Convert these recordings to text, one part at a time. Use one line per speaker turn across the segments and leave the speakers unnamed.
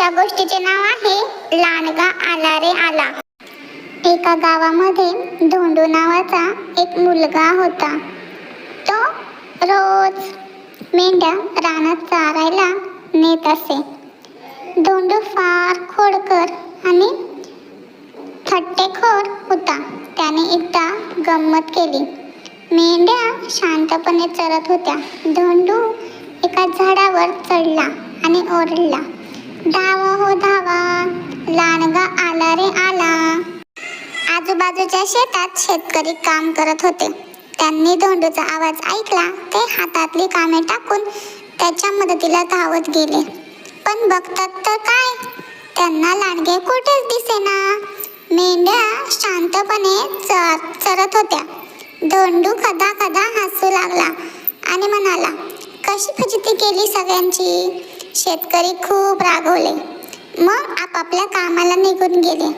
आजच्या गोष्टीचे नाव आहे लांडगा आला रे आला. एका गावामध्ये धोंडू नावाचा एक मुलगा होता. तो रोज मेंढ्या रानात चारायला नेत असे. धोंडू फार खोडकर आणि थट्टेखोर होता. त्याने एकदा गंमत केली. मेंढ्या शांतपणे चरत होत्या. धोंडू एका झाडावर चढला आणि ओरडला. धावा हो धावा. लांडगा आला रे आला. आजूबाजूच्या शेतात शेतकरी काम करत होते. त्यांनी धोंडूचा आवाज ऐकला. ते हातातली कामे टाकून त्याच्या मदतीला धावत गेले. पण बघतात तर काय? त्यांना लांडगे कुठेच दिसेना. मेंढ्या शांतपणे चर चरत होत्या. धोंडू कदा कदा हसू लागला आणि म्हणाला कशी फजिती केली सगळ्यांची? शेतकरी खूप रागवले. मग आपापल्या कामाला निघून गेले.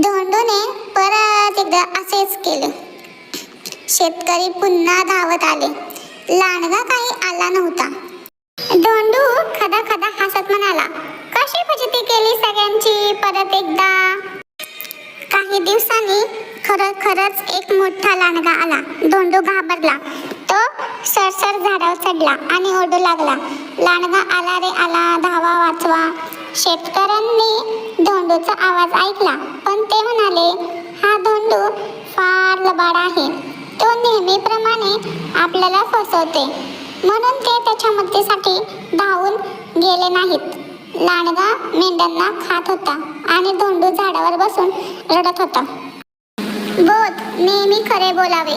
धोंडूने परत एकदा असेच केले. शेतकरी पुन्हा धावत आले. लांडगा काही आला नव्हता. धोंडू खदा खदा हसत म्हणाला कशी फजिती केली सगळ्यांची परत एकदा? काही दिवसांनी खरं खरंच एक मोठा लांडगा आला. धोंडू घाबरला. तो सरसर झाडावर चढला आणि ओढू लागला. लांडगा आला रे आला धावा वाचवा. शेतकऱ्यांनी धोंडूचा आवाज ऐकला पण ते म्हणाले हा धोंडू फार लबाड आहे. तो नेहमीप्रमाणे आपल्याला फसवते. म्हणून ते त्याच्या मदतीसाठी धावून गेले नाहीत. लांडगा मेंढ्यांना खात होता आणि धोंडू झाडावर बसून रडत होता. बोध नेहमी खरे बोलावे.